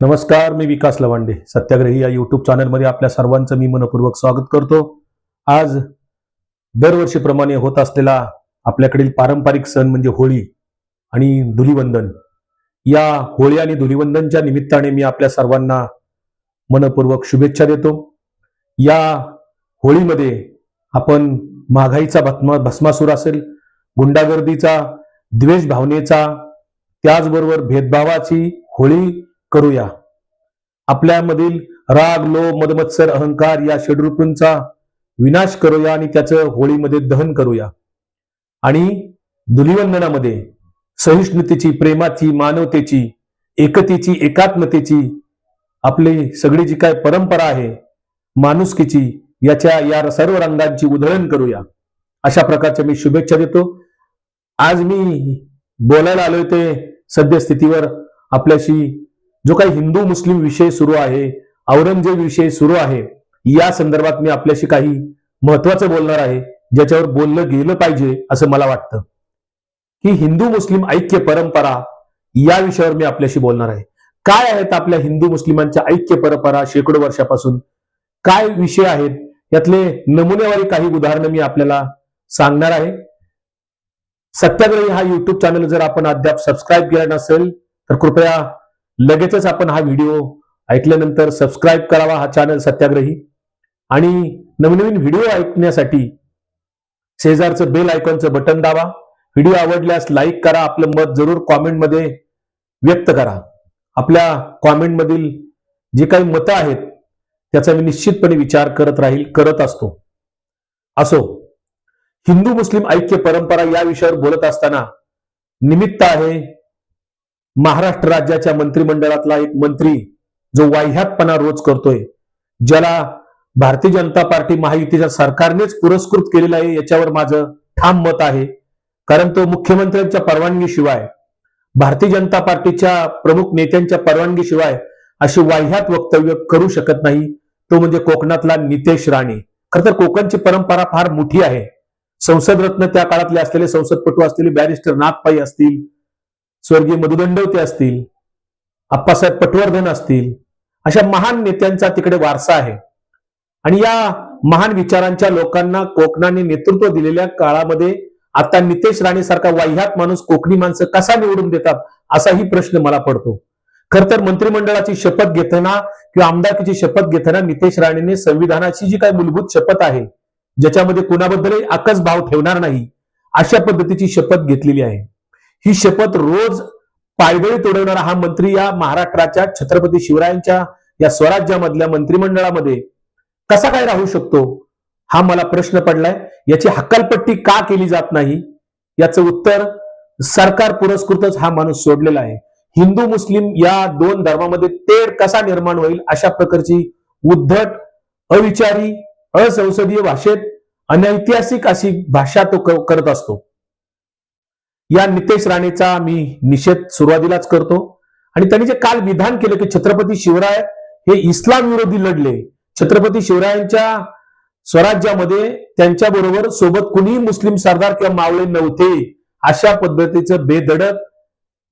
नमस्कार मी विकास लवांडे. सत्याग्रही या युट्यूब चॅनलमध्ये आपल्या सर्वांचं मी मनपूर्वक स्वागत करतो. आज दरवर्षीप्रमाणे होत असलेला आपल्याकडील पारंपरिक सण म्हणजे होळी आणि धुलिवंदन. या होळी आणि धुलिवंदनच्या निमित्ताने मी आपल्या सर्वांना मनपूर्वक शुभेच्छा देतो. या होळीमध्ये आपण महागाईचा भस्मा भस्मासूर असेल गुंडागर्दीचा द्वेष भावनेचा त्याचबरोबर भेदभावाची होळी करूया. आपल्यामधील राग लोभ मदमत्सर अहंकार या षडरूपींचा विनाश करूया आणि त्याचं होळीमध्ये दहन करूया. आणि धुलिवंदनामध्ये सहिष्णुतेची प्रेमाची मानवतेची एकतेची एकात्मतेची आपली सगळी जी काय परंपरा आहे माणुसकीची याच्या या सर्व रंगांची उधळण करूया. अशा प्रकारच्या मी शुभेच्छा देतो. आज मी बोलायला आलोय ते सद्यस्थितीवर. आपल्याशी जो काही हिंदू मुस्लिम विषय सुरू आहे औरंगजेब विषय सुरू आहे या संदर्भात मी आपल्याशी काही महत्वाचं बोलणार आहे ज्याच्यावर बोललं गेलं पाहिजे असं मला वाटतं. की हिंदू मुस्लिम ऐक्य परंपरा या विषयावर मी आपल्याशी बोलणार आहे. काय आहेत आपल्या हिंदू मुस्लिमांच्या ऐक्य परंपरा शेकडो वर्षापासून? काय विषय आहेत? यातले नमुनेवारी काही उदाहरणं मी आपल्याला सांगणार आहे. सत्याग्रही हा युट्यूब चॅनल जर आपण अद्याप सबस्क्राईब केला नसेल तर कृपया लगेचच आपण हा व्हिडिओ ऐकल्यानंतर सबस्क्राईब करावा हा चॅनल सत्याग्रही. आणि नवनवीन व्हिडिओ ऐकण्यासाठी शेजारचं बेल आयकॉनचं बटन दाबा. व्हिडिओ आवडल्यास लाईक करा आपलं मत जरूर कॉमेंटमध्ये व्यक्त करा. आपल्या कॉमेंटमधील जे काही मतं आहेत त्याचा मी निश्चितपणे विचार करत राहील करत असतो. असो हिंदू मुस्लिम ऐक्य परंपरा या विषयावर बोलत असताना निमित्त आहे महाराष्ट्र राज्याच्या मंत्रिमंडळातला एक मंत्री जो वाह्यातपणा रोज करतोय ज्याला भारतीय जनता पार्टी महायुतीच्या सरकारनेच पुरस्कृत केलेला आहे याच्यावर माझं ठाम मत आहे. कारण तो मुख्यमंत्र्यांच्या परवानगीशिवाय भारतीय जनता पार्टीच्या प्रमुख नेत्यांच्या परवानगीशिवाय अशी वाह्यात वक्तव्य करू शकत नाही. तो म्हणजे कोकणातला नितेश राणे. खर तर कोकणची परंपरा फार मोठी आहे. संसद रत्न त्या काळातले असलेले संसदपटू असलेले बॅरिस्टर नागपाई असतील स्वर्गीय मधुदंडवते असतील आप्पासाहेब पटवर्धन असतील अशा महान नेत्यांचा तिकडे वारसा आहे. आणि या महान विचारांच्या लोकांना कोकणाने नेतृत्व दिलेल्या काळामध्ये आता नितेश राणे सारखा वाह्यात माणूस कोकणी माणसं कसा निवडून देतात असाही प्रश्न मला पडतो. खर तर मंत्रिमंडळाची शपथ घेताना किंवा आमदारकीची शपथ घेताना नितेश राणेने संविधानाची जी काही मूलभूत शपथ आहे ज्याच्यामध्ये कोणाबद्दलही आकस भाव ठेवणार नाही अशा पद्धतीची शपथ घेतलेली आहे. ही शपथ रोज पायदळी तोडवणारा हा मंत्री या महाराष्ट्राच्या छत्रपती शिवरायांच्या या स्वराज्यामधल्या मंत्रिमंडळामध्ये कसा काय राहू शकतो? हा मला प्रश्न पडलाय. याची हक्कलपट्टी का केली जात नाही? याचं उत्तर सरकार पुरस्कृतच हा माणूस सोडलेला आहे. हिंदू मुस्लिम या दोन धर्मामध्ये तेढ कसा निर्माण होईल अशा प्रकारची उद्धट अविचारी असंसदीय भाषेत अनैतिहासिक अशी भाषा तो करत असतो. या नितेश राणेचा मी निषेध सुरुवातीलाच करतो. आणि त्यांनी जे काल विधान केलं की छत्रपती शिवराय हे इस्लाम विरोधी लढले छत्रपती शिवरायांच्या स्वराज्यामध्ये त्यांच्या बरोबर सोबत कुणीही मुस्लिम सरदार किंवा मावळे नव्हते अशा पद्धतीचं बेधडक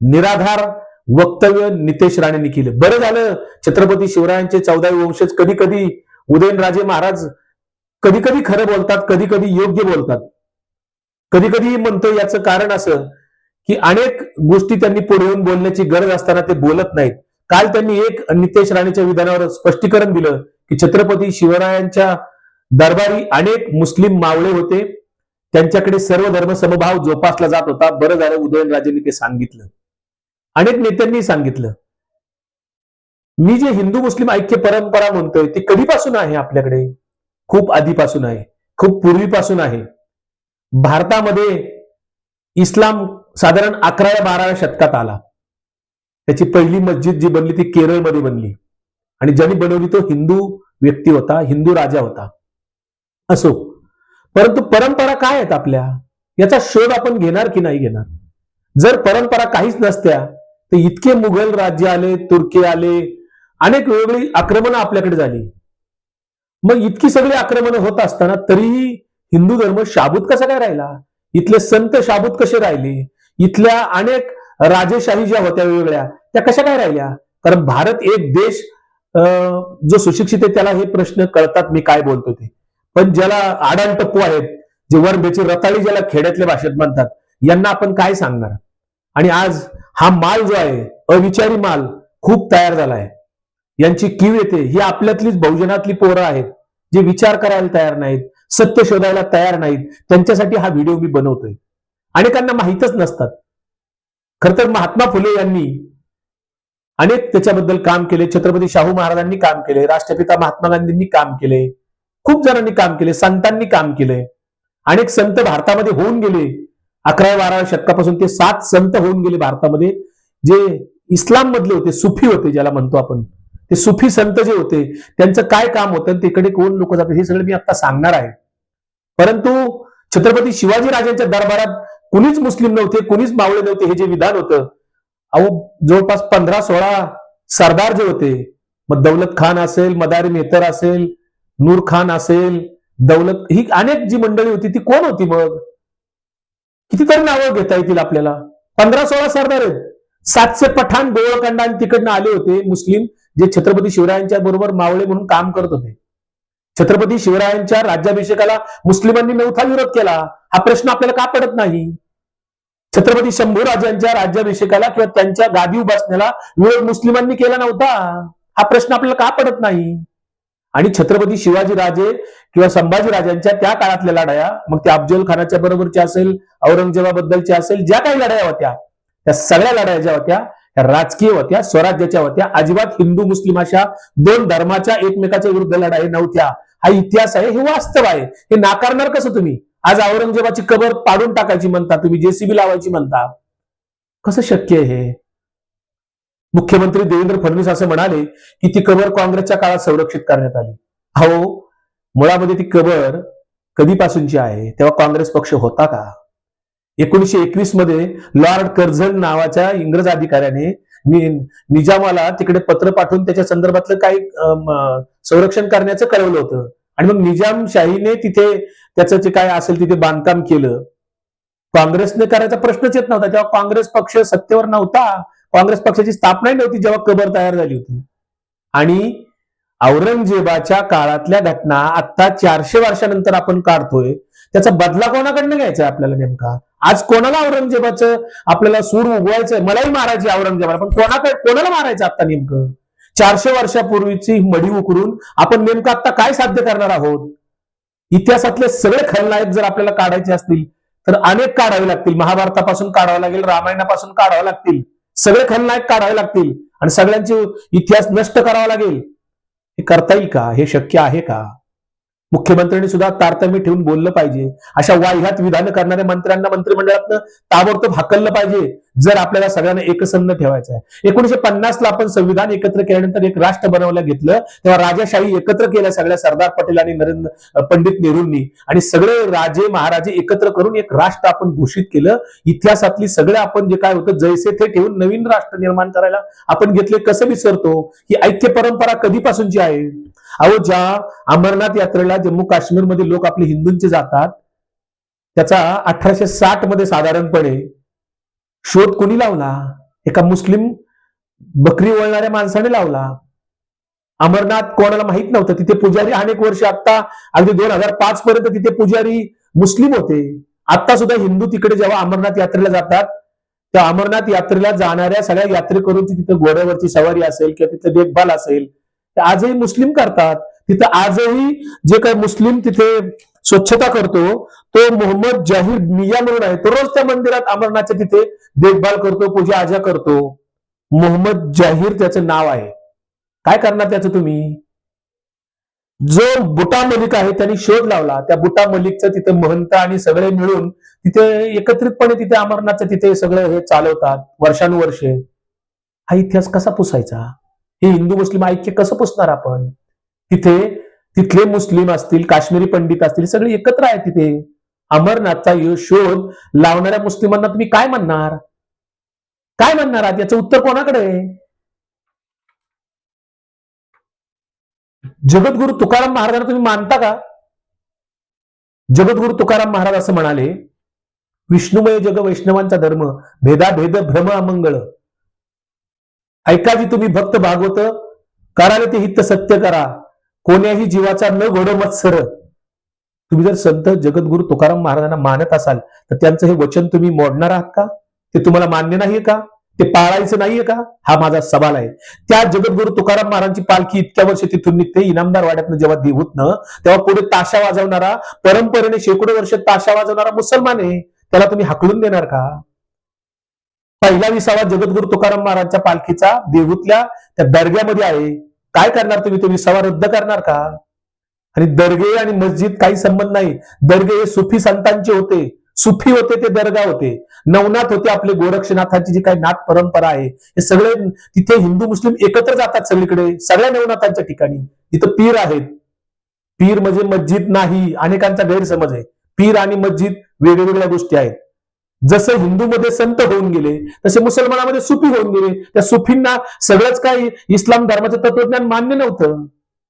निराधार वक्तव्य नितेश राणेंनी केलं. बरं झालं छत्रपती शिवरायांचे चौदावी वंशज कधी कधी उदयनराजे महाराज कधी कधी खरं बोलतात कधी कधी योग्य बोलतात. कधी कधी म्हणतो याचं कारण असं की अनेक गोष्टी त्यांनी पुढे येऊन बोलण्याची गरज असताना ते बोलत नाहीत. काल त्यांनी एक नितेश राणेच्या विधानावर स्पष्टीकरण दिलं की छत्रपती शिवरायांच्या दरबारी अनेक मुस्लिम मावळे होते. त्यांच्याकडे सर्व धर्म समभाव जोपासला जात होता. बरं झालं उदयनराजेंनी ते सांगितलं. अनेक नेत्यांनी सांगितलं. मी जे हिंदू मुस्लिम ऐक्य परंपरा म्हणतोय ती कधीपासून आहे आपल्याकडे? खूप आधीपासून आहे. खूप पूर्वीपासून आहे. भारतामध्ये इस्लाम साधारण अकराव्या बाराव्या शतकात आला. त्याची पहिली मस्जिद जी बनली ती केरळमध्ये बनली. आणि ज्यांनी बनवली तो हिंदू व्यक्ती होता हिंदू राजा होता. असो. परंतु परंपरा काय आहेत आपल्या? याचा शोध आपण घेणार की नाही घेणार? जर परंपरा काहीच नसत्या तर इतके मुघल राज्य आले तुर्की आले अनेक वेगवेगळी आक्रमणं आपल्याकडे झाली. मग इतकी सगळी आक्रमणं होत असताना तरीही हिंदू धर्म शाबूत कसा काय राहिला? इथले संत शाबूत कसे राहिले? इथल्या अनेक राजेशाही ज्या होत्या वेगवेगळ्या त्या कशा काय राहिल्या? कारण भारत एक देश अं, जो सुशिक्षित आहे त्याला हे प्रश्न कळतात मी काय बोलतो ते. पण ज्याला आडाणटप्पू आहेत जे वरबेची रताळी ज्याला खेड्यातल्या भाषेत म्हणतात यांना आपण काय सांगणार? आणि आज हा माल जो आहे अविचारी माल खूप तयार झालाय. यांची कीव येते ही आपल्यातलीच बहुजनातली पोरं आहेत जे विचार करायला तयार नाहीत. सत्य शोधायला तयार नाहीत. त्यांच्यासाठी हा व्हिडिओ मी बनवतोय. अनेकांना माहीतच नसतात. खर तर महात्मा फुले यांनी अनेक त्याच्याबद्दल काम केले. छत्रपती शाहू महाराजांनी काम केले. राष्ट्रपिता महात्मा गांधींनी काम केले. खूप जणांनी काम केले. संतांनी काम केले. अनेक संत भारतामध्ये होऊन गेले. अकराव्या बाराव्या शतकापासून ते सात संत होऊन गेले भारतामध्ये. जे इस्लाम मधले होते सुफी होते ज्याला म्हणतो आपण. ते सुफी संत जे होते त्यांचं काय काम होतं तिकडे कोण लोक जातात हे सगळं मी आता सांगणार आहे. परंतु छत्रपती शिवाजी राजांच्या दरबारात कुणीच मुस्लिम नव्हते कुणीच मावळे नव्हते हे जे विधान होतं अहो जवळपास पंधरा सोळा सरदार जे होते मग दौलत खान असेल मदारी मेहतर असेल नूर खान असेल दौलत ही अनेक जी मंडळी होती ती कोण होती मग? कितीतरी नावं घेता येतील आपल्याला. पंधरा सोळा सरदार आहेत. सातशे पठाण गोवळकांडा आणि तिकडनं आले होते मुस्लिम. जे छत्रपती शिवरायांच्या बरोबर मावळे म्हणून काम करत होते. छत्रपती शिवरायांच्या राज्याभिषेकाला मुस्लिमांनी नवथा विरोध केला. हा प्रश्न आपल्याला का पडत नाही? छत्रपती शंभूराजांच्या राज्याभिषेकाला किंवा त्यांच्या गादी उभासण्याला विरोध मुस्लिमांनी केला नव्हता. हा प्रश्न आपल्याला का पडत नाही? आणि छत्रपती शिवाजी राजे किंवा संभाजी राजांच्या त्या काळातल्या लढाया मग त्या अफजल खानाच्या बरोबरच्या असेल औरंगजेबाबद्दलच्या असेल ज्या काही लढाया होत्या त्या सगळ्या लढाया ज्या होत्या राजकीय होत्या स्वराज्याच्या होत्या. अजिबात हिंदू मुस्लिम अशा दोन धर्माच्या एकमेकाच्या विरुद्ध लढाई नव्हत्या. हा इतिहास आहे हे वास्तव आहे. हे नाकारणार कसं तुम्ही? आज औरंगजेबाची कबर पाडून टाकायची म्हणता तुम्ही जेसीबी लावायची म्हणता. कसं शक्य आहे हे? मुख्यमंत्री देवेंद्र फडणवीस असं म्हणाले की ती कबर काँग्रेसच्या काळात संरक्षित करण्यात आली. अहो मुळामध्ये ती कबर कधीपासूनची आहे? तेव्हा काँग्रेस पक्ष होता का? एकोणीशे एकवीसमध्ये लॉर्ड कर्झन नावाच्या इंग्रज अधिकाऱ्याने निजामाला तिकडे पत्र पाठवून त्याच्या संदर्भातलं काही संरक्षण करण्याचं कळवलं होतं. आणि मग निजामशाहीने तिथे त्याचं जे काय असेल तिथे बांधकाम केलं. काँग्रेसने करायचा प्रश्नच येत नव्हता. तेव्हा काँग्रेस पक्ष सत्तेवर नव्हता काँग्रेस पक्षाची स्थापनाही नव्हती जेव्हा कबर तयार झाली होती. आणि औरंगजेबाच्या काळातल्या घटना आता चारशे वर्षानंतर आपण काढतोय. त्याचा बदला कोणाकडनं घ्यायचा आपल्याला नेमका? आज कोणाला औरंगजेबाचं आपल्याला सूर उगवायचंय? मलाही मारायची औरंगजेबाला पण कोणाकडे कोणाला मारायचं आता नेमकं? चारशे वर्षापूर्वीची मडी उकरून आपण नेमकं आता काय साध्य करणार आहोत? इतिहासातले सगळे खलनायक जर आपल्याला काढायचे असतील तर अनेक काढावे लागतील. महाभारतापासून काढावं लागेल रामायणापासून काढावं लागतील. सगळे खलनायक काढावे लागतील. आणि सगळ्यांचे इतिहास नष्ट करावा लागेल. हे करता येईल का? हे शक्य आहे का? मुख्यमंत्र्यांनी सुद्धा तारतम्य ठेवून बोललं पाहिजे. अशा वाह्यात विधान करणाऱ्या मंत्र्यांना मंत्रिमंडळातनं ताबडतोब हाकललं पाहिजे जर आपल्याला सगळ्यांना एकसंध ठेवायचं आहे. एकोणीशे पन्नासला आपण संविधान एकत्र केल्यानंतर एक राष्ट्र बनवलं घेतलं तेव्हा राजाशाही एकत्र केल्या सगळ्या सरदार पटेल आणि नरेंद्र पंडित नेहरूंनी. आणि सगळे राजे महाराजे एकत्र करून एक राष्ट्र आपण घोषित केलं. इतिहासातली सगळं आपण जे काय होतं जैसे ते ठेवून नवीन राष्ट्र निर्माण करायला आपण घेतले. कसं विसरतो? ही ऐक्य परंपरा कधीपासूनची आहे? अहो ज्या अमरनाथ यात्रेला जम्मू काश्मीरमध्ये लोक आपले हिंदूंचे जातात त्याचा अठराशे साठमध्ये साधारणपणे शोध कोणी लावला? एका मुस्लिम बकरी वळणाऱ्या माणसाने लावला. अमरनाथ कोणाला माहीत नव्हतं तिथे पुजारी अनेक वर्ष आता अगदी दोन हजार पाच पर्यंत तिथे पुजारी मुस्लिम होते. आता सुद्धा हिंदू तिकडे जेव्हा अमरनाथ यात्रेला जातात त्या अमरनाथ यात्रेला जाणाऱ्या सगळ्या यात्रेकरूंची तिथे घोड्यावरची सवारी असेल किंवा तिथे देखभाल असेल आजही मुस्लिम करतात. तिथं आजही जे काही मुस्लिम तिथे स्वच्छता करतो तो मोहम्मद जाहीर मिया म्हणून आहे. तो रोज त्या मंदिरात अमरनाथच्या तिथे देखभाल करतो पूजा आजा करतो. मोहम्मद जाहीर त्याचं नाव आहे. काय करणार त्याचं तुम्ही? जो बुटा मलिक आहे त्यांनी शोध लावला. त्या बुटा मलिकचं तिथे महंत आणि सगळे मिळून तिथे एकत्रितपणे तिथे अमरनाथचं तिथे सगळं हे चालवतात वर्षानुवर्षे. हा इतिहास कसा पुसायचा? हे हिंदू मुस्लिम ऐक्य कसं पुसणार आपण? तिथे तिथले मुस्लिम असतील काश्मीरी पंडित असतील सगळे एकत्र आहेत तिथे. अमरनाथचा यो शोध लावणाऱ्या मुस्लिमांना तुम्ही काय म्हणणार? काय म्हणणार आहात याचं उत्तर कोणाकडे आहे? जगद्गुरु तुकाराम महाराजांना तुम्ही मानता का? जगद्गुरु तुकाराम महाराज असं म्हणाले विष्णुमय जग वैष्णवांचा धर्म भेदाभेद भ्रम अमंगळ. ऐकावी तुम्ही भक्त भागवत? कराले ते हित सत्य करा. कोण्याही जीवाचा न घडो मत्सर. तुम्ही जर संत जगद्गुरु तुकाराम महाराजांना मानत असाल तर त्यांचं हे वचन तुम्ही मोडणार आहात का? ते तुम्हाला मान्य नाहीये का? ते पाळायचं नाहीये का? हा माझा सवाल आहे. त्या जगद्गुरु तुकाराम महाराजांची पालखी इतक्या वर्ष तिथून निघते. इनामदार वाड्यातनं जेव्हा देहूतनं तेव्हा पुढे ताशा वाजवणारा परंपरेने शेकडो वर्ष ताशा वाजवणारा मुसलमान आहे. त्याला तुम्ही हाकलून देणार का? पहिला विसावा जगद्गुरु तुकाराम महाराजच्या पालखीचा देहूतल्या त्या दर्ग्यामध्ये आहे. काय करणार तुम्ही? तो विसावा रद्द करणार का? आणि दर्गे आणि मस्जिद काही संबंध नाही. दर्गे हे सुफी संतांचे होते. सुफी होते ते दर्गा होते. नवनाथ होते आपले गोरक्षनाथांची जी काही नाथ परंपरा आहे. हे सगळे तिथे हिंदू मुस्लिम एकत्र जातात सगळीकडे सगळ्या नवनाथांच्या ठिकाणी. तिथं पीर आहेत. पीर म्हणजे मस्जिद नाही अनेकांचा गैरसमज आहे. पीर आणि मस्जिद वेगवेगळ्या गोष्टी आहेत. जसं हिंदूमध्ये संत होऊन गेले तसे मुसलमानामध्ये सुफी होऊन गेले. त्या सुफींना सगळंच काही इस्लाम धर्माचं तत्वज्ञान मान्य नव्हतं.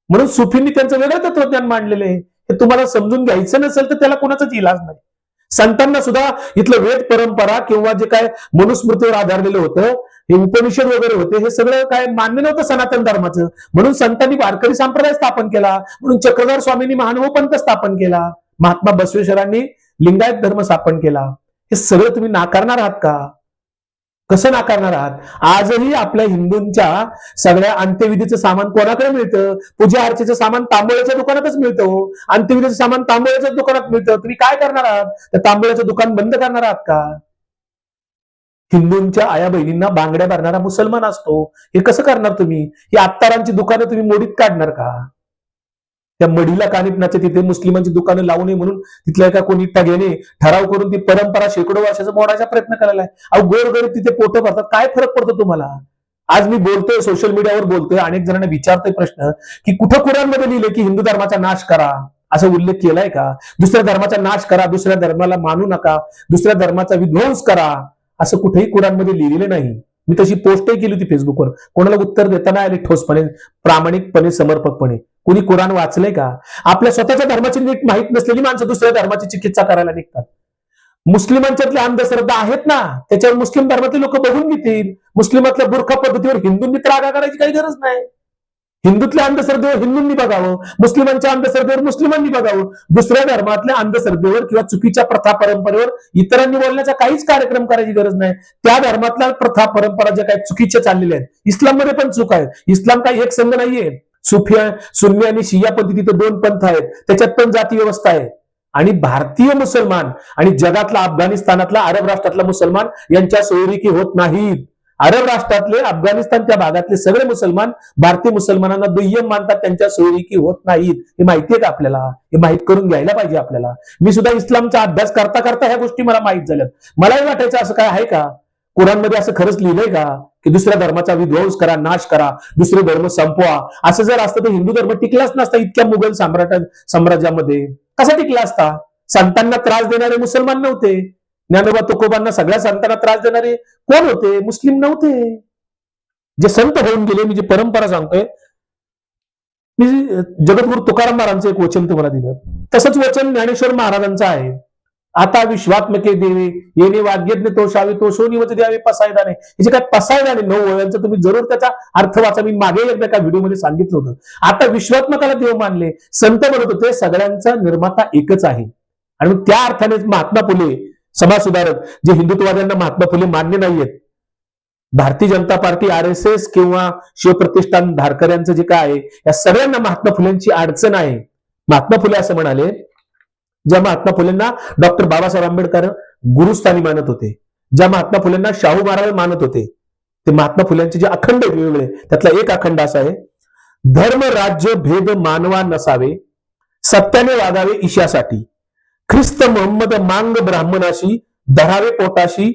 म्हणून सुफींनी त्यांचं वेगळं तत्वज्ञान मांडलेलं आहे. हे तुम्हाला समजून घ्यायचं नसेल तर त्याला कोणाचाच इलाज नाही. संतांना सुद्धा इथलं वेद परंपरा किंवा जे काय मनुस्मृतीवर आधारलेलं होतं हे उपनिषद वगैरे होते हे सगळं काय मान्य नव्हतं सनातन धर्माचं. म्हणून संतांनी वारकरी संप्रदाय स्थापन केला. म्हणून चक्रधर स्वामींनी महानुभव पंथ स्थापन केला. महात्मा बसवेश्वरांनी लिंगायत धर्म स्थापन केला. हे सगळं तुम्ही नाकारणार आहात का? कसं नाकारणार आहात? आजही आपल्या हिंदूंच्या सगळ्या अंत्यविधीचं सामान कोणाकडे मिळतं? पूजा अर्चेचं सामान तांबोळ्याच्या दुकानातच मिळतं हो. अंत्यविधीचं सामान तांबोळ्याच्याच दुकानात मिळतं. तुम्ही काय करणार आहात? तर तांबोळ्याचं दुकान बंद करणार आहात का? हिंदूंच्या आया बहिणींना बांगड्या भरणारा मुसलमान असतो. हे कसं करणार तुम्ही? ही अत्तारांची दुकानं तुम्ही मोडीत काढणार का? त्या मडीला कानिपणाचे तिथे मुस्लिमांची दुकानं लावू नये म्हणून तिथल्या एका कोणी टग्याने ठराव करून ती परंपरा शेकडो वर्षाचा मोडायचा प्रयत्न करायला आहे. अहो गोरगरीब तिथे पोटं भरतात. काय फरक पडतो तुम्हाला? आज मी बोलतोय सोशल मीडियावर बोलतोय अनेक जणांना विचारतोय प्रश्न की कुठं कुरानमध्ये लिहिले की हिंदू धर्माचा नाश करा? असा उल्लेख केलाय का? दुसऱ्या धर्माचा नाश करा दुसऱ्या धर्माला मानू नका दुसऱ्या धर्माचा विध्वंस करा असं कुठेही कुरानमध्ये लिहिलेलं नाही. मी तशी पोस्टही केली होती फेसबुकवर कोणाला उत्तर देताना आले ठोसपणे प्रामाणिकपणे समर्पकपणे. कुणी कुराण वाचलंय का? आपल्या स्वतःच्या धर्माची नीट माहीत नसलेली माणसं दुसऱ्या धर्माची चिकित्सा करायला निघतात. मुस्लिमांच्यातल्या अंधश्रद्धा आहेत ना त्याच्यावर मुस्लिम धर्मातले लोक बघून घेतील. मुस्लिमातल्या बुरखा पद्धतीवर हिंदूंनी त्रागा करायची काही गरज नाही. हिंदूतल्या अंधश्रद्धेवर हिंदूंनी बघावं मुस्लिमांच्या अंधश्रद्धेवर मुस्लिमांनी बघावं. दुसऱ्या धर्मातल्या अंधश्रद्धेवर किंवा चुकीच्या प्रथा परंपरेवर इतरांनी बोलण्याचा काहीच कार्यक्रम करायची गरज नाही. त्या धर्मातल्या प्रथा परंपरा ज्या काही चुकीच्या चाललेल्या आहेत इस्लाममध्ये पण चूक आहे. इस्लाम काही एक संघ नाहीये. सुफिया सुन्नी आणि शिया पद्धती दोन पंथ आहेत. त्याच्यात पण जाती व्यवस्था आहे. आणि भारतीय मुसलमान आणि जगातला अफगाणिस्तानातला अरब राष्ट्रातला मुसलमान यांच्या सोयरिकी होत नाहीत. अरब राष्ट्रातले अफगाणिस्तान त्या भागातले सगळे मुसलमान भारतीय मुसलमानांना दुय्यम मानतात त्यांच्या सोयरिकी होत नाहीत. हे माहिती आहे का आपल्याला. हे माहीत करून घ्यायला पाहिजे आपल्याला. मी सुद्धा इस्लामचा अभ्यास करता करता ह्या गोष्टी मला माहीत झाल्यात. मलाही वाटायचं असं काय आहे का? कुराणमध्ये असं खरंच लिहिलंय का? की दुसऱ्या धर्माचा विध्वंस करा नाश करा दुसरे धर्म संपवा. असं जर असतं तर हिंदू धर्म टिकलाच नसता इतक्या मुघल सम्राट साम्राज्यामध्ये. कसा टिकला असता? संतांना त्रास देणारे मुसलमान नव्हते. ज्ञानोबा तुकोबांना सगळ्या संतांना त्रास देणारे कोण होते? मुस्लिम नव्हते. जे संत होऊन गेले मी जी परंपरा सांगतोय मी जगद्गुरु तुकाराम महाराजांचं एक वचन तुम्हाला दिलं. तसंच वचन ज्ञानेश्वर महाराजांचं आहे. आता विश्वात्मके देवे येणे वाग्यज्ञ तो शावे तो सोनीवत द्यावे पसायदाने. याचे जे काय पसायदाने नऊ वयांचं तुम्ही जरूर त्याचा अर्थ वाचा. मी मागे एकदा एका व्हिडिओमध्ये सांगितलं होतं. आता विश्वात्मकाला देव मानले. संत म्हणत होते सगळ्यांचा निर्माता एकच आहे. आणि त्या अर्थाने महात्मा फुले समाज सुधारक जे हिंदुत्ववाद्यांना महात्मा फुले मान्य नाहीयेत Bharatiya Janata party R S S किंवा शिवप्रतिष्ठान धारकऱ्यांचं जे काय आहे या सगळ्यांना महात्मा फुलेंची अडचण आहे. महात्मा फुले असं म्हणाले ज्या महात्मा फुलेंना डॉक्टर बाबासाहेब आंबेडकर गुरुस्थानी मानत होते ज्या महात्मा फुलेंना शाहू महाराज मानत होते ते महात्मा फुल्यांचे जे अखंड वेगवेगळे त्यातला एक अखंड असा आहे धर्म राज्य भेद मानवा नसावे सत्याने वागावे ईशासाठी ख्रिस्त मोहम्मद मांग ब्राह्मणाशी धरावे पोटाशी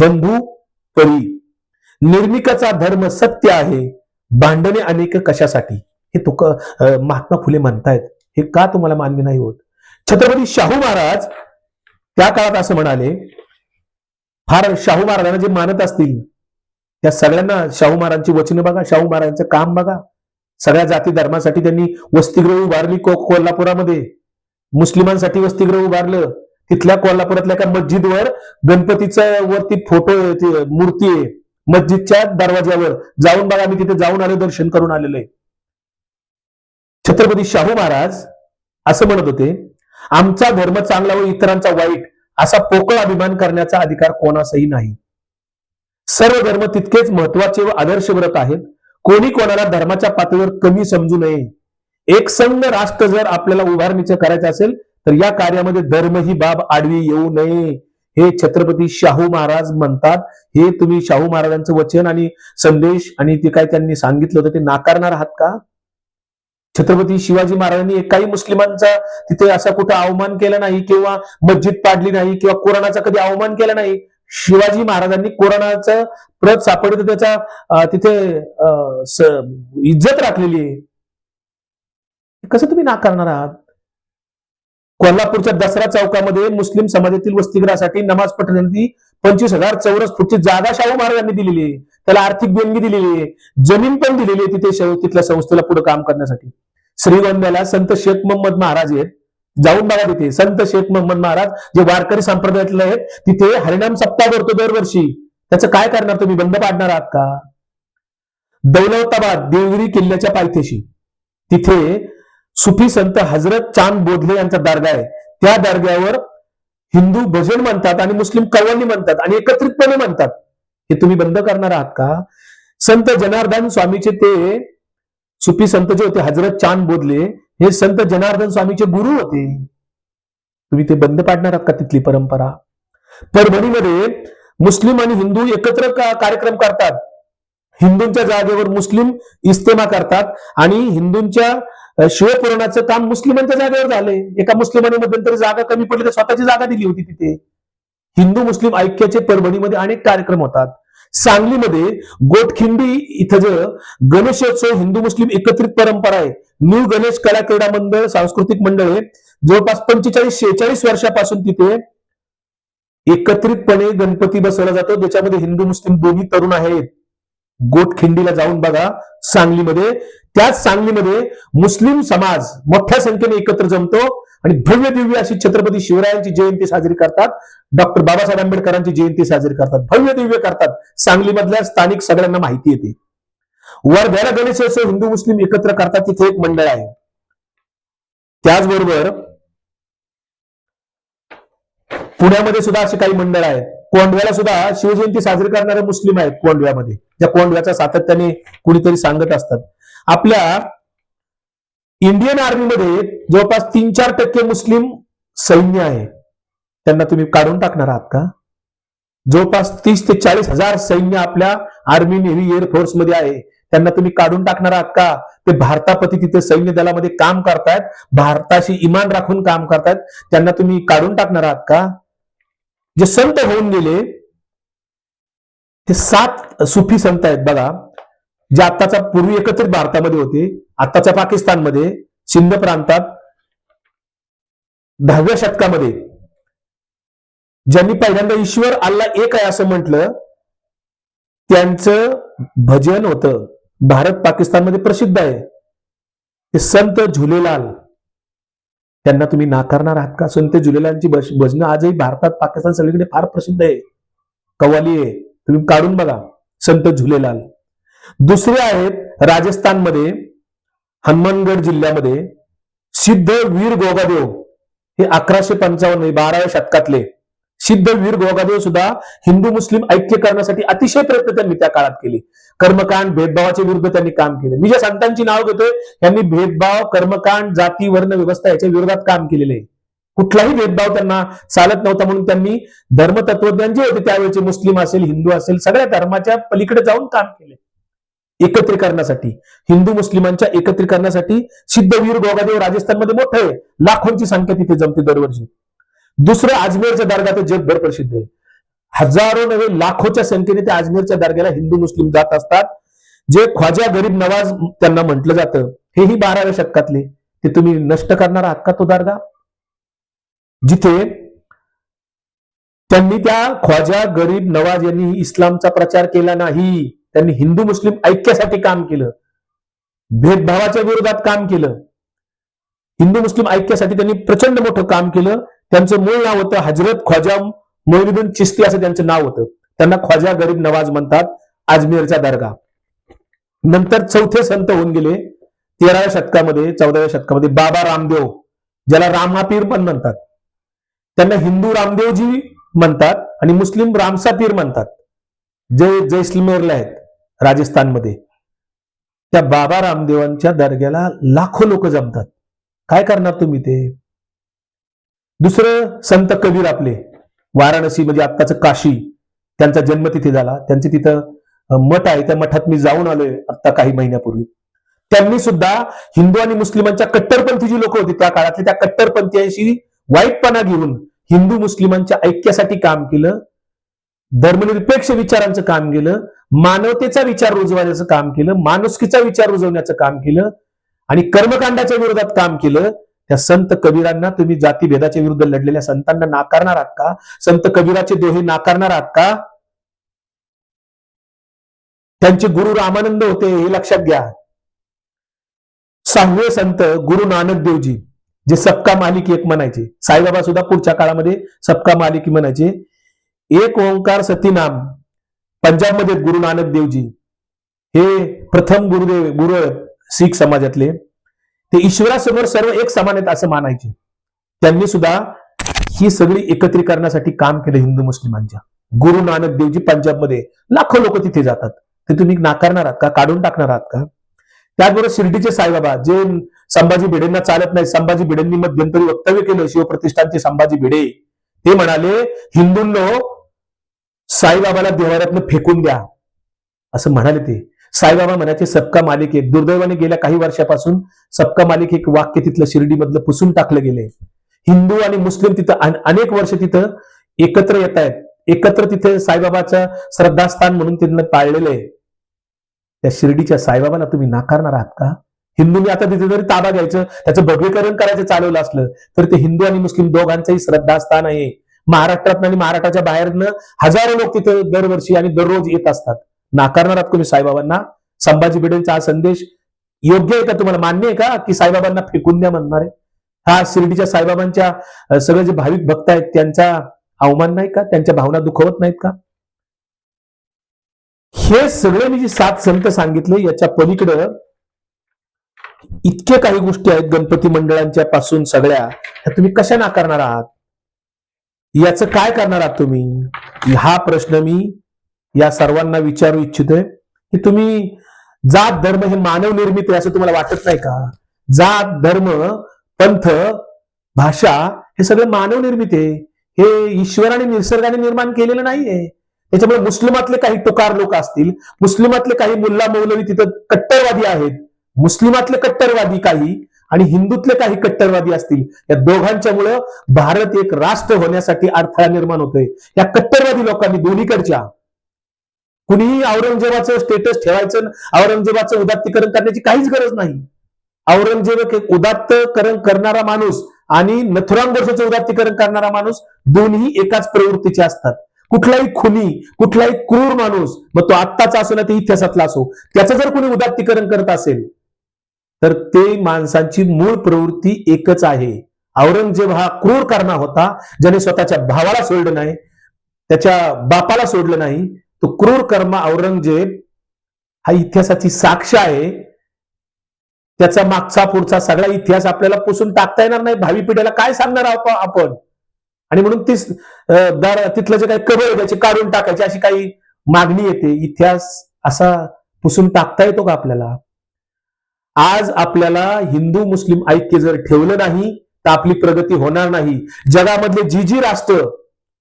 बंधू परी. निर्मिकाचा धर्म सत्य आहे भांडणे अनेक कशासाठी? हे तुक महात्मा फुले म्हणतायत हे का तुम्हाला मान्य नाही होत? छत्रपती शाहू महाराज त्या काळात असं म्हणाले फार शाहू महाराजांना जे मानत असतील त्या सगळ्यांना शाहू महाराजांची वचनं बघा शाहू महाराजांचं काम बघा. सगळ्या जाती धर्मासाठी त्यांनी वसतिगृह उभारली को कोल्हापुरामध्ये. मुस्लिमांसाठी वसतिगृह उभारलं. तिथल्या कोल्हापुरातल्या एका मस्जिदवर गणपतीचा वरती फोटो मूर्ती आहे. मस्जिदच्या दरवाज्यावर. जाऊन बघा मी तिथे जाऊन आलो दर्शन करून आलेलो आहे. छत्रपती शाहू महाराज असं म्हणत होते आमचा धर्म चांगला व इतरांचा वाईट असा पोकळ अभिमान करण्याचा अधिकार कोणासही नाही. सर्व धर्म तितकेच महत्त्वाचे व आदर्शव्रत आहेत. कोणी कोणाला धर्माच्या पातळीवर कमी समजू नये. एक संघ राष्ट्र जर आपल्याला उभारणीचे करायचे असेल तर या कार्यामध्ये धर्म ही बाब आडवी येऊ नये. हे छत्रपती शाहू महाराज म्हणतात. हे तुम्ही शाहू महाराजांचं वचन आणि संदेश आणि ते काय त्यांनी सांगितलं होतं ते नाकारणार आहात का? छत्रपती शिवाजी महाराजांनी एकाही मुस्लिमांचा तिथे असा कुठं अवमान केला नाही किंवा मस्जिद पाडली नाही किंवा कोरोनाचा कधी अवमान केला नाही शिवाजी महाराजांनी कोरोनाचं प्रत सापडत त्याचा तिथे इज्जत राखलेली आहे. कसं तुम्ही नाकारणार आहात? कोल्हापूरच्या दसरा चौकामध्ये मुस्लिम समाजातील वसतिगृहासाठी नमाज पठणासाठी पंचवीस हजार चौरस फुटची जागा शाहू महाराजांनी दिलेली आहे. त्याला आर्थिक देणगी दिलेली आहे. जमीन पण दिलेली आहे तिथे तिथल्या संस्थेला पुढे काम करण्यासाठी. श्रीगोंद्याला संत शेख मोहम्मद महाराज आहेत. जाऊन बघा तिथे संत शेख मोहम्मद महाराज जे वारकरी संप्रदायातले आहेत तिथे हरिनाम सप्ताह भरतो दरवर्षी. त्याचं काय करणार तुम्ही? बंद पाडणार आहात का? दौलताबाद देवगिरी किल्ल्याच्या पायथ्याशी. तिथे सुफी संत हजरत चांद बोधले यांचा दर्गा आहे. त्या दर्ग्यावर हिंदू भजन म्हणतात आणि मुस्लिम कव्वाली म्हणतात आणि एकत्रितपणे म्हणतात. हे तुम्ही बंद करणार आहात का? संत जनार्दन स्वामीचे ते सुफी संत जे होते हजरत चांद बोधले हे संत जनार्दन स्वामीचे गुरु होते. तुम्ही ते बंद पाडणार आहात का तिथली परंपरा? परभणीमध्ये मुस्लिम आणि हिंदू एकत्र का- कार्यक्रम करतात? हिंदूंच्या जागेवर मुस्लिम इस्तेमा करतात आणि हिंदूंच्या शिवपुराणाचं काम मुस्लिमांच्या जागेवर झालंय. एका मुस्लिमांनी मध्यंतरी जागा कमी पडली तर स्वतःची जागा दिली होती तिथे. हिंदू मुस्लिम ऐक्याचे परभणीमध्ये अनेक कार्यक्रम होतात. सांगलीमध्ये गोटखिंडी इथं जे गणेशोत्सव हिंदू मुस्लिम एकत्रित परंपरा आहे. न्यू गणेश कला क्रीडा मंडळ सांस्कृतिक मंडळ आहे. जवळपास पंचेचाळीस शेहेचाळीस वर्षापासून तिथे एकत्रितपणे गणपती बसवला जातो. ज्याच्यामध्ये हिंदू मुस्लिम दोन्ही तरुण आहेत. गोटखिंडीला जाऊन बघा सांगलीमध्ये. त्याच सांगलीमध्ये मुस्लिम समाज मोठ्या संख्येने एकत्र जमतो. आणि भव्य दिव्य अशी छत्रपती शिवरायांची जयंती साजरी करतात. डॉक्टर बाबासाहेब आंबेडकरांची जयंती साजरी करतात. भव्य दिव्य करतात. सांगलीमधल्या स्थानिक सगळ्यांना माहिती येते. वर्ध्याला गणेशोत्सव हिंदू मुस्लिम एकत्र करतात. तिथे एक मंडळ आहे. त्याचबरोबर पुण्यामध्ये सुद्धा अशी काही मंडळ आहेत. कोंडव्याला सुद्धा शिवजयंती साजरी करणारे मुस्लिम आहेत कोंडव्यामध्ये. ज्या कोंडव्याचा सातत्याने कुणीतरी सांगत असतात. आपल्या इंडियन आर्मीमध्ये जवळपास तीन चार टक्के मुस्लिम सैन्य आहे. त्यांना तुम्ही काढून टाकणार आहात का? जवळपास तीस ते चाळीस हजार सैन्य आपल्या आर्मी नेव्ही एअरफोर्समध्ये आहे. त्यांना तुम्ही काढून टाकणार आहात का? ते भारतापती तिथे सैन्य दलामध्ये काम करतायत. भारताशी इमान राखून काम करतायत. त्यांना तुम्ही काढून टाकणार आहात का? जे संत होऊन गेले ते सात सुफी संत आहेत बघा जे आत्ताचा पूर्वी एकत्रित भारतामध्ये होते. आत्ताच्या पाकिस्तानमध्ये सिंध प्रांतात दहाव्या शतकामध्ये ज्यांनी पहिल्यांदा ईश्वर अल्ला एक आहे असं म्हटलं त्यांचं भजन होतं. भारत पाकिस्तानमध्ये प्रसिद्ध आहे. ते संत झुलेलाल. त्यांना तुम्ही नाकारणार आहात का? संत झुलेलालची भजनं आजही भारतात पाकिस्तान सगळीकडे फार प्रसिद्ध आहे. कव्वाली आहे. तुम्ही काढून बघा. संत झुलेलाल. दुसरे आहेत राजस्थानमध्ये हनुमानगड जिल्ह्यामध्ये सिद्ध वीर गोगादेव हे अकराशे पंचावन्न बाराव्या शतकातले सिद्ध वीर गोगादेव सुद्धा हिंदू मुस्लिम ऐक्य करण्यासाठी अतिशय प्रयत्न त्यांनी त्या काळात केले. कर्मकांड भेदभावाच्या विरुद्ध त्यांनी काम केले. मी ज्या संतांची नाव घेतोय त्यांनी भेदभाव कर्मकांड जाती वर्ण व्यवस्था याच्या विरोधात काम केलेले आहे. कुठलाही भेदभाव त्यांना चालत नव्हता म्हणून त्यांनी धर्मतत्वज्ञान जे होते त्यावेळेचे मुस्लिम असेल हिंदू असेल सगळ्या धर्माच्या पलीकडे जाऊन काम केले. एकत्रीकरणासाठी हिंदू मुस्लिमांच्या एकत्रीकरणासाठी सिद्धवीर गोगादेव राजस्थानमध्ये मोठं आहे. लाखोंची संख्या तिथे जमते दरवर्षी. दुसरं अजमेरच्या दर्गा जगभर प्रसिद्ध आहे. हजारो नव्हे लाखोच्या संख्येने त्या अजमेरच्या दर्ग्याला हिंदू मुस्लिम जात असतात. जे ख्वाजा गरीब नवाज त्यांना म्हटलं जातं हेही बाराव्या शतकातले. ते तुम्ही नष्ट करणार आहात का तो दर्गा? जिथे त्यांनी त्या ख्वाजा गरीब नवाज यांनी इस्लामचा प्रचार केला नाही. त्यांनी हिंदू मुस्लिम ऐक्यासाठी काम केलं. भेदभावाच्या विरोधात काम केलं. हिंदू मुस्लिम ऐक्यासाठी त्यांनी प्रचंड मोठं काम केलं. त्यांचं मूळ नाव होतं हजरत ख्वाजा मोइनुद्दीन चिस्ती असं त्यांचं नाव होतं. त्यांना ख्वाजा गरीब नवाज म्हणतात अजमेरचा दर्गा. नंतर चौथे संत होऊन गेले तेराव्या शतकामध्ये चौदाव्या शतकामध्ये बाबा रामदेव ज्याला रामापीर पण म्हणतात. त्यांना हिंदू रामदेवजी म्हणतात आणि मुस्लिम रामसापीर म्हणतात. जे जैसलमेरला आहेत राजस्थानमध्ये. त्या बाबा रामदेवांच्या दर्ग्याला लाखो लोक जमतात. काय करणार तुम्ही ते? दुसरं संत कबीर आपले. वाराणसी म्हणजे आत्ताचं काशी. त्यांचा जन्म तिथे झाला. त्यांचे तिथं मठ आहे. त्या मठात मी जाऊन आलोय आता काही महिन्यापूर्वी. त्यांनी सुद्धा हिंदू आणि मुस्लिमांच्या कट्टरपंथी जी लोक होती त्या काळातली. त्या कट्टरपंथीशी वाईटपणा घेऊन हिंदू मुस्लिमांच्या ऐक्यासाठी काम केलं. धर्मनिरपेक्ष विचारांचं काम केलं मानवतेचा विचार रुजवण्याचं काम केलं माणुसकीचा विचार रुजवण्याचं काम केलं आणि कर्मकांडाच्या विरोधात काम केलं त्या संत कबीरांना तुम्ही जातीभेदाच्या विरुद्ध लढलेल्या संतांना नाकारणार आहात का? संत कबीराचे दोहे नाकारणार आहात का? त्यांचे गुरु रामानंद होते हे लक्षात घ्या. सहावे संत गुरु नानक देवजी जे सबका मालिक एक म्हणायचे. साईबाबा सुद्धा पुढच्या काळामध्ये सबका मालिक म्हणायचे. एक ओंकार सतीनाम. पंजाबमध्ये गुरु नानक देवजी. हे प्रथम गुरुदेव गुरु शीख समाजातले. ते ईश्वरासमोर सर्व एक समान आहेत असं मानायचे. त्यांनी सुद्धा ही सगळी एकत्रीकरणासाठी काम केलं हिंदू मुस्लिमांच्या. गुरु नानक देवजी पंजाबमध्ये लाखो लोक तिथे जातात. ते तुम्ही नाकारणार आहात का? काढून टाकणार आहात का? त्याचबरोबर शिर्डीचे साईबाबा जे संभाजी भिडेंना चालत नाही संभाजी भिडेंनी मध्यंतरी वक्तव्य केलं शिवप्रतिष्ठानचे संभाजी भिडे. ते म्हणाले हिंदूंनो साईबाबाला देवाऱ्यातनं फेकून द्या. असं म्हणाले ते. साईबाबा म्हणायचे सबका मालिक एक. दुर्दैवाने गेल्या काही वर्षापासून सबका मालिक एक वाक्य तिथलं शिर्डीमधलं पुसून टाकलं गेले हिंदू आणि मुस्लिम तिथं अनेक वर्ष तिथं एकत्र येत आहेत. एकत्र तिथे साईबाबाचं श्रद्धास्थान म्हणून त्यांना पाळलेलं आहे. त्या शिर्डीच्या साईबाबाला तुम्ही नाकारणार आहात का? हिंदूंनी आता तिथे जरी ताबा घ्यायचं त्याचं भगवीकरण करायचं चालवलं असलं तर ते हिंदू आणि मुस्लिम दोघांचंही श्रद्धास्थान आहे. महाराष्ट्रात आणि महाराष्ट्राच्या बाहेरनं हजारो लोक तिथे दरवर्षी आणि दररोज येत असतात. नाकारणार आहात तुम्ही साईबाबांना? संभाजी भिडेंचा हा संदेश योग्य आहे का तुम्हाला? मान्य आहे का की साईबाबांना फेकून द्या म्हणणार? आहे हा शिर्डीच्या साईबाबांच्या सगळे जे भाविक भक्त आहेत त्यांचा अवमान नाही का? त्यांच्या भावना दुखवत नाहीत का? हे सगळे मी जे सात संत सांगितले याच्या पलीकडं इतके काही गोष्टी आहेत गणपती मंडळांच्या पासून सगळ्या. ह्या तुम्ही कशा नाकारणार आहात? याचं काय करणार आहात तुम्ही? हा प्रश्न मी या सर्वांना विचारू इच्छितोय. की तुम्ही जात धर्म हे मानव निर्मित आहे असं तुम्हाला वाटत नाही का? जात धर्म पंथ भाषा हे सगळं मानव निर्मित आहे. हे ईश्वराने निसर्गाने निर्माण केलेलं नाहीये. त्याच्यामुळे मुस्लिमातले काही टुकार लोक असतील मुस्लिमातले काही मुल्ला मौलवी तिथं कट्टरवादी आहेत मुस्लिमातले कट्टरवादी काही आणि हिंदूतले काही कट्टरवादी असतील या दोघांच्यामुळं भारत एक राष्ट्र होण्यासाठी अडथळा निर्माण होतोय. या कट्टरवादी लोकांनी दोन्हीकडच्या कुणीही औरंगजेबाचं स्टेटस ठेवायचं औरंगजेबाचं उदात्तीकरण करण्याची काहीच गरज नाही. औरंगजेब एक उदात्तकरण करणारा माणूस आणि नथुराम गोडसेचं उदात्तीकरण करणारा माणूस दोन्ही एकाच प्रवृत्तीचे असतात. कुठलाही खुनी कुठलाही क्रूर माणूस मग तो आत्ताचा असो ना ते इतिहासातला असो त्याचं जर कोणी उदात्तीकरण करत असेल तर ते माणसांची मूळ प्रवृत्ती एकच आहे. औरंगजेब हा क्रूर करणार होता ज्याने स्वतःच्या भावाला सोडलं नाही त्याच्या बापाला सोडलं नाही. तो क्रूर कर्म औरंगजेब हा इतिहासाची साक्ष आहे. त्याचा मागचा पुढचा सगळा इतिहास आपल्याला पुसून टाकता येणार नाही. भावी पिढीला काय सांगणार आहोत आपण? आणि म्हणून ती दर तिथलं जे काही कबर आहे काढून टाकायची अशी काही मागणी येते. इतिहास असा पुसून टाकता येतो का आपल्याला? आज आपल्याला हिंदू मुस्लिम ऐक्य जर ठेवलं नाही तर आपली प्रगती होणार नाही. जगामधले जी जी राष्ट्र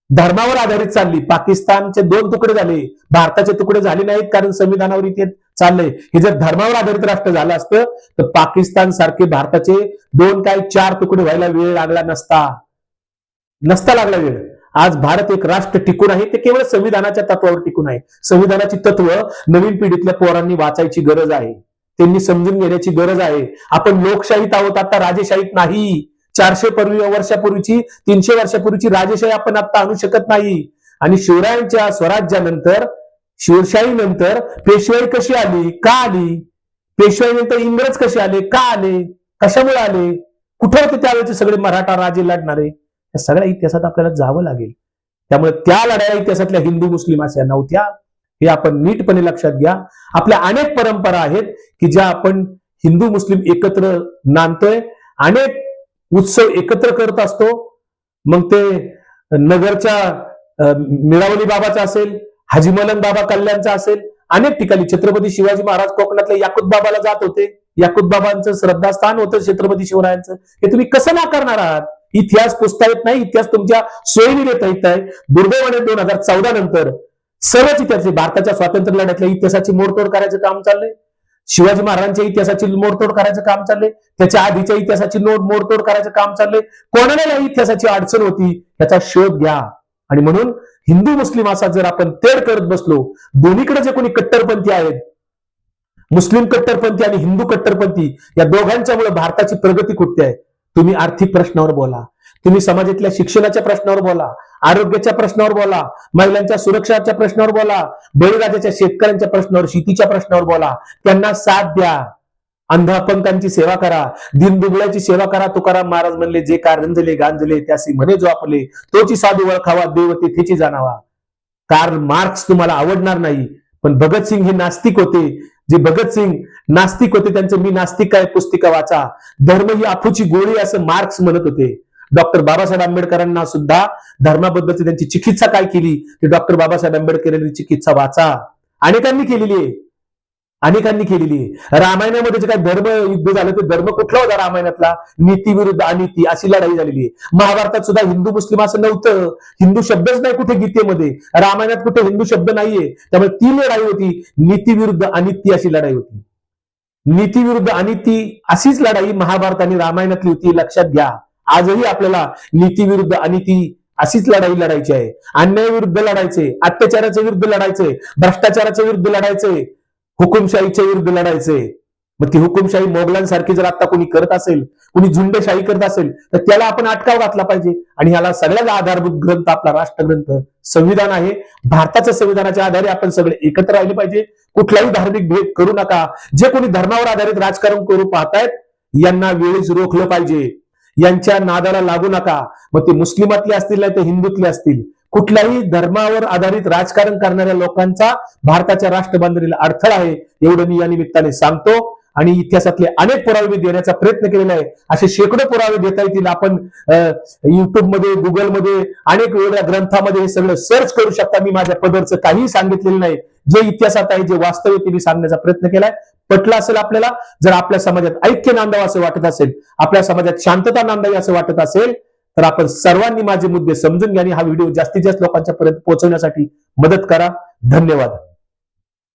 धर्मावर आधारित चालली पाकिस्तानचे दोन तुकडे झाले भारताचे तुकडे झाले नाहीत कारण संविधानावर इथे चाललंय. हे जर धर्मावर आधारित राष्ट्र झालं असतं तर पाकिस्तान सारखे भारताचे दोन काय चार तुकडे व्हायला वेळ लागला नसता. नसता लागला वेळ. आज भारत एक राष्ट्र टिकून आहे ते केवळ संविधानाच्या तत्वावर टिकून आहे. संविधानाची तत्व नवीन पिढीतल्या पोरांनी वाचायची गरज आहे. त्यांनी समजून घेण्याची गरज आहे. आपण लोकशाहीत आहोत आता राजेशाहीत नाही. चारशे पूर्वी वर्षापूर्वीची तीनशे वर्षापूर्वीची राजेशाही आपण आता आणू शकत नाही. आणि शिवरायांच्या स्वराज्यानंतर शिवशाहीनंतर पेशवाई कशी आली? का आली? पेशवाईनंतर इंग्रज कसे आले? का आले? कशामुळे आले? कुठे होते त्यावेळेचे सगळे मराठा राजे लढणारे? या सगळ्या इतिहासात आपल्याला जावं लागेल. त्यामुळे त्या लढाया इतिहासातल्या हिंदू मुस्लिम अशा नव्हत्या. हे आपण नीटपणे लक्षात घ्या. आपल्या अनेक परंपरा आहेत की ज्या आपण हिंदू मुस्लिम एकत्र नांदतोय. अनेक उत्सव एकत्र करत असतो. मग ते नगरच्या मिळावली मिरावली बाबाचा असेल हाजी बाबा कल्याणचा असेल अनेक ठिकाणी छत्रपती शिवाजी महाराज कोकणातल्या याकूत बाबाला जात होते. याकूत बाबांचं श्रद्धास्थान होतं छत्रपती शिवरायांचं. हे तुम्ही कसं नाकारणार आहात? इतिहास पुसता येत नाही इतिहास तुमच्या सोयीने देता येत आहे. दुर्दैवाने दोन हजार चौदा नंतर सर्वच इतिहास भारताच्या स्वातंत्र्य लढ्यातल्या इतिहासाची मोडतोड करायचं काम चाललंय. शिवाजी महाराजांच्या इतिहासाची मोडतोड करायचं काम चाललंय. त्याच्या आधीच्या इतिहासाची नोट मोडतोड करायचं काम चाललंय. कोणाला या इतिहासाची अडचण होती याचा शोध घ्या. आणि म्हणून हिंदू मुस्लिम असा जर आपण तेढ करत बसलो दोन्हीकडे जे कोणी कट्टरपंथी आहेत मुस्लिम कट्टरपंथी आणि हिंदू कट्टरपंथी या दोघांच्यामुळे भारताची प्रगती कुठते आहे? तुम्ही आर्थिक प्रश्नावर बोला. तुम्ही समाजातल्या शिक्षणाच्या प्रश्नावर बोला आरोग्याच्या प्रश्नावर बोला महिलांच्या सुरक्षाच्या प्रश्नावर बोला बळीराजाच्या शेतकऱ्यांच्या प्रश्नावर शेतीच्या प्रश्नावर बोला. त्यांना साथ द्या. अंधापंतांची सेवा करा. दिनदुबळ्याची सेवा करा. तुकाराम महाराज म्हणले जे कारंजले गांजले त्यासी म्हणे जो आपले तोची साधू ओळखावा देव तेथेची जाणावा. कार्ल मार्क्स तुम्हाला आवडणार नाही पण भगतसिंग हे नास्तिक होते. जे भगतसिंग नास्तिक होते त्यांचं मी नास्तिक आहे पुस्तिका वाचा. धर्म ही आफूची गोळी असं मार्क्स म्हणत होते. डॉक्टर बाबासाहेब आंबेडकरांना सुद्धा धर्माबद्दलची त्यांची चिकित्सा काय केली ते डॉक्टर बाबासाहेब आंबेडकर चिकित्सा वाचा. अनेकांनी केलेली आहे. अनेकांनी केलेली आहे. रामायणामध्ये जे काय धर्म युद्ध झालं ते धर्म कुठला होता रामायणातला? नीती विरुद्ध अनिती अशी लढाई झालेली आहे. महाभारतात सुद्धा हिंदू मुस्लिम असं नव्हतं. हिंदू शब्दच नाही कुठे गीतेमध्ये. रामायणात कुठे हिंदू शब्द नाहीये. त्यामुळे ती लढाई होती. नीती विरुद्ध अनिती अशी लढाई होती. नीती विरुद्ध अनिती अशीच लढाई महाभारत आणि रामायणातली होती. लक्षात घ्या. आजही आपल्याला नीती विरुद्ध अनिती अशीच लढाई लढायची आहे. अन्याय विरुद्ध लढायचे अत्याचाराच्या विरुद्ध लढायचे भ्रष्टाचाराच्या विरुद्ध लढायचे हुकुमशाहीच्या विरुद्ध लढायचे. मग ती हुकुमशाही मोगलांसारखी जर आता कोणी करत असेल कोणी झुंडशाही करत असेल तर त्याला आपण अटकाव घातला पाहिजे. आणि ह्याला सगळ्यात आधारभूत ग्रंथ आपला राष्ट्रग्रंथ संविधान आहे. भारताच्या संविधानाच्या आधारे आपण सगळे एकत्र राहिले पाहिजे. कुठलाही धार्मिक भेद करू नका. जे कोणी धर्मावर आधारित राजकारण करू पाहतायत यांना वेळीच रोखलं पाहिजे. यांच्या नादाला लागू नका. मग ते मुस्लिमातले असतील नाही ते हिंदूतले असतील. कुठल्याही धर्मावर आधारित राजकारण करणाऱ्या लोकांचा भारताच्या राष्ट्रबांधणीला अडथळा आहे एवढं मी या निमित्ताने सांगतो. आणि इतिहासातले अनेक पुरावे मी देण्याचा प्रयत्न केलेला आहे. असे शेकडो पुरावे देता येतील आपण युट्यूबमध्ये गुगलमध्ये अनेक वेगळ्या ग्रंथामध्ये हे सगळं सर्च करू शकता. मी माझ्या पदरचं काहीही सांगितलेलं नाही. जे इतिहासात आहे जे वास्तव आहे ते मी सांगण्याचा प्रयत्न केलाय. पटलं असेल आपल्याला जर आपल्या समाजात ऐक्य नांदावं असं वाटत असेल आपल्या समाजात शांतता नांदावी असं वाटत असेल तर आपण सर्वांनी माझे मुद्दे समजून घ्या आणि हा व्हिडिओ जास्तीत जास्त लोकांच्या पर्यंत पोहोचवण्यासाठी मदत करा. धन्यवाद.